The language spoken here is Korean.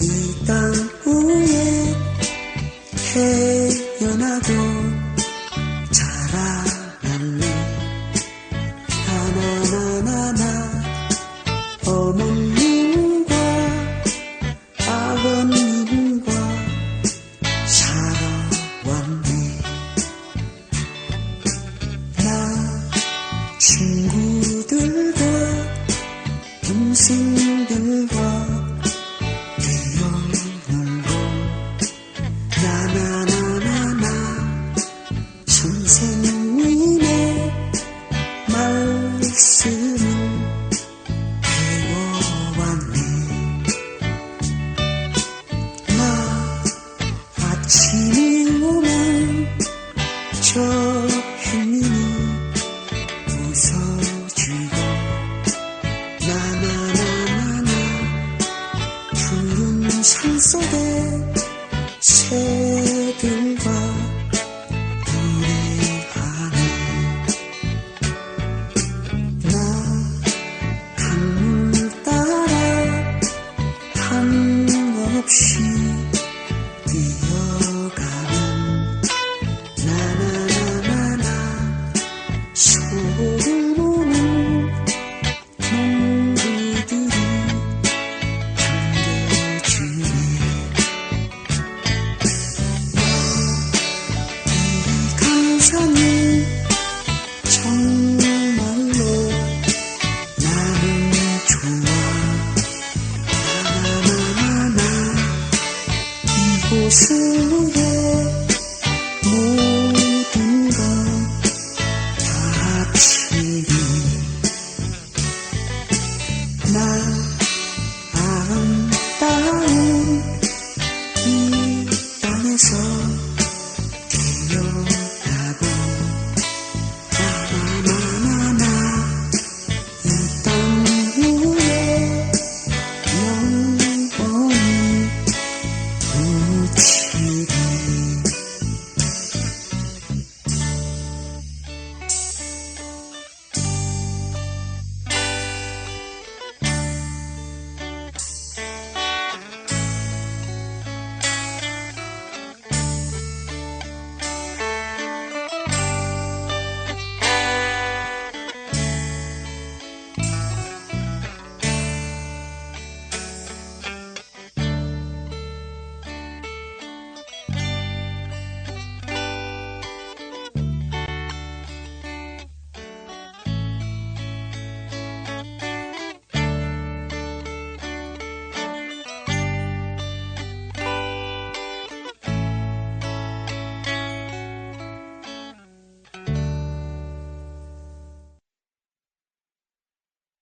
나이땅 위에 태어나도 자라날래. 나나나나나 어머님과 아버님과 살아왔네. 나 친구들과 동생 속에 새벽